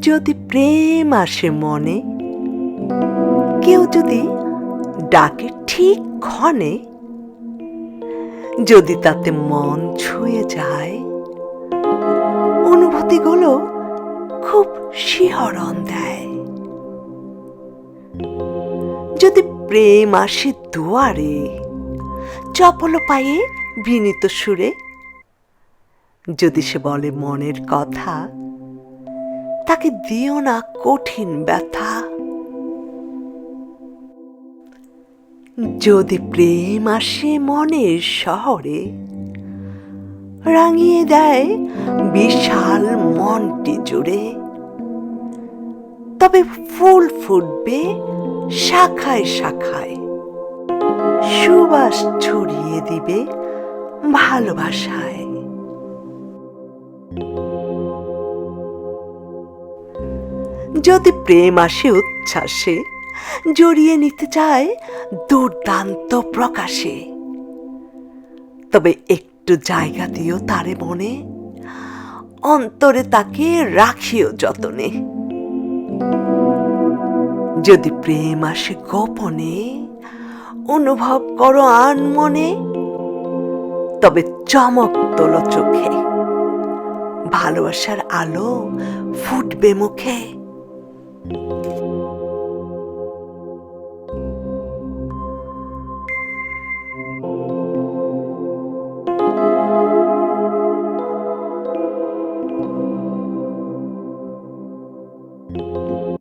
যদি প্রেম আসে মনে, কেউ যদি ডাকে ঠিক ক্ষণে, যদি তাতে মন ছুঁয়ে যায়, অনুভূতিগুলো খুব শিহরণ দেয়। যদি প্রেম আসে দুয়ারে, চপল পায়ে বিনীত সুরে, যদি সে বলে মনের কথা তাকে দিও না কঠিন ব্যথা। যদি প্রেম আসে মনের শহরে, রাঙিয়ে দেয় বিশাল মনটি জুড়ে, তবে ফুল ফুটবে শাখায় শাখায়, সুবাস ছড়িয়ে দিবে ভালোবাসায়। যদি প্রেম আসে উচ্ছ্বাসে, জড়িয়ে নিতে চায় দুর্দান্ত প্রকাশে। তবে একটু জায়গা দিও তারে মনে, অন্তরে তাকে রাখিও যতনে। যদি প্রেম আসে গোপনে, অনুভব করো আন মনে, তবে চমক তোলো চোখে, ভালোবাসার আলো ফুটবে মুখে। Thank you.